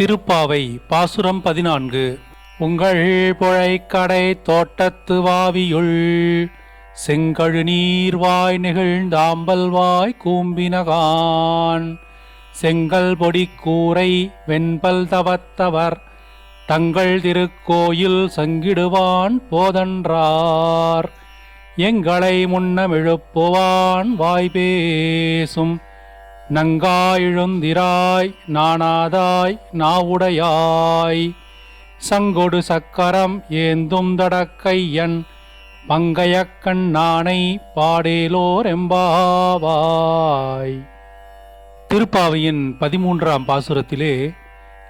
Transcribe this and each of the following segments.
திருப்பாவை பாசுரம் பதினான்கு. உங்கள் புழைக்கடை தோட்டத்து வாவியுள் செங்கழு நீர்வாய் நெகிழ்ந்தாம்பல்வாய் கூம்பினகான். செங்கல் பொடி கூரை வெண்பல் தவத்தவர் தங்கள் திருக்கோயில் சங்கிடுவான் போதன்றார். எங்களை முன்னமிழுப்புவான் வாய் பேசும் நங்காயிழுந்திராய் நாணாதாய் நாவுடையாய். சங்கொடு சக்கரம் ஏந்தும் தடக்கையன் பங்கையக்கண் நாணை பாடேலோர் எம்பாவாய் திருப்பாவையின் பதிமூன்றாம் பாசுரத்திலே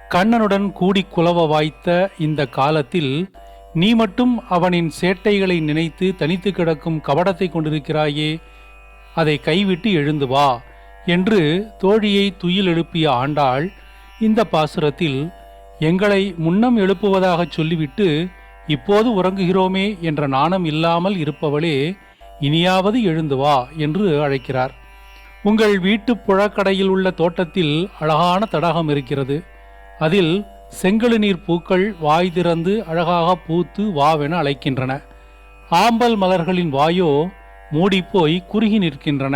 கண்ணனுடன் கூடி குலவ வாய்த்த இந்த காலத்தில் நீ மட்டும் அவனின் சேட்டைகளை நினைத்து தனித்து கிடக்கும் கபடத்தை கொண்டிருக்கிறாயே அதை கைவிட்டு எழுந்து வா. என்று தோழியை துயில் எழுப்பிய ஆண்டாள் இந்த பாசுரத்தில் எங்களை முன்னம் எழுப்புவதாகச் சொல்லிவிட்டு இப்போது உறங்குகிறோமே என்ற நாணம் இல்லாமல் இருப்பவளே இனியாவது எழுந்து வா என்று அழைக்கிறார். உங்கள் வீட்டு புழக்கடையில் உள்ள தோட்டத்தில் அழகான தடாகம் இருக்கிறது. அதில் செங்கழு நீர் பூக்கள் வாய் திறந்து அழகாக பூத்து வாவென அழைக்கின்றன. ஆம்பல் மலர்களின் வாயோ மூடிப்போய் குறுகி நிற்கின்றன.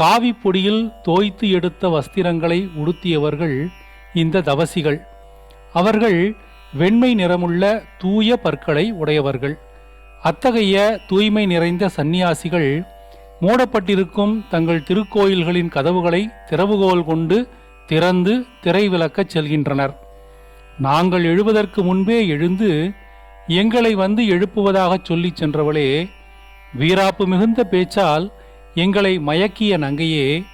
காவி பொடியில் தோய்த்து எடுத்த வஸ்திரங்களை உடுத்தியவர்கள் இந்த தவசிகள். அவர்கள் வெண்மை நிறமுள்ள தூய பற்களை உடையவர்கள். அத்தகைய தூய்மை நிறைந்த சந்நியாசிகள் மூடப்பட்டிருக்கும் தங்கள் திருக்கோயில்களின் கதவுகளை திறவுகோல் கொண்டு திறந்து திரை விலக்கச் செல்கின்றனர். நாங்கள் எழுவதற்கு முன்பே எழுந்து எங்களை வந்து எழுப்புவதாகச் சொல்லிச் சென்றவளே வீராப்பு மிகுந்த பேச்சால் எங்களை மயக்கிய நங்கையே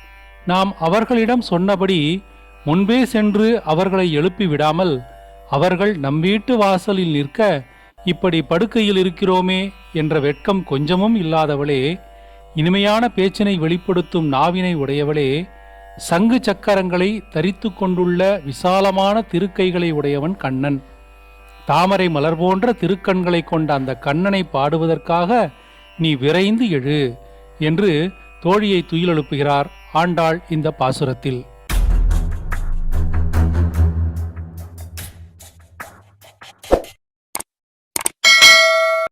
நாம் அவர்களிடம் சொன்னபடி முன்பே சென்று அவர்களை எழுப்பி விடாமல் அவர்கள் நம் வீட்டு வாசலில் நிற்க இப்படி படுக்கையில் இருக்கிறோமே என்ற வெட்கம் கொஞ்சமும் இல்லாதவளே இனிமையான பேச்சினை வெளிப்படுத்தும் நாவினை உடையவளே சங்கு சக்கரங்களை தரித்து கொண்டுள்ள விசாலமான திருக்கைகளை உடையவன் கண்ணன். தாமரை மலர் போன்ற திருக்கண்களை கொண்ட அந்த கண்ணனை பாடுவதற்காக நீ விரைந்து எழு. என்று தோழியை துயிலெழுப்புகிறார் ஆண்டாள் இந்த பாசுரத்தில்.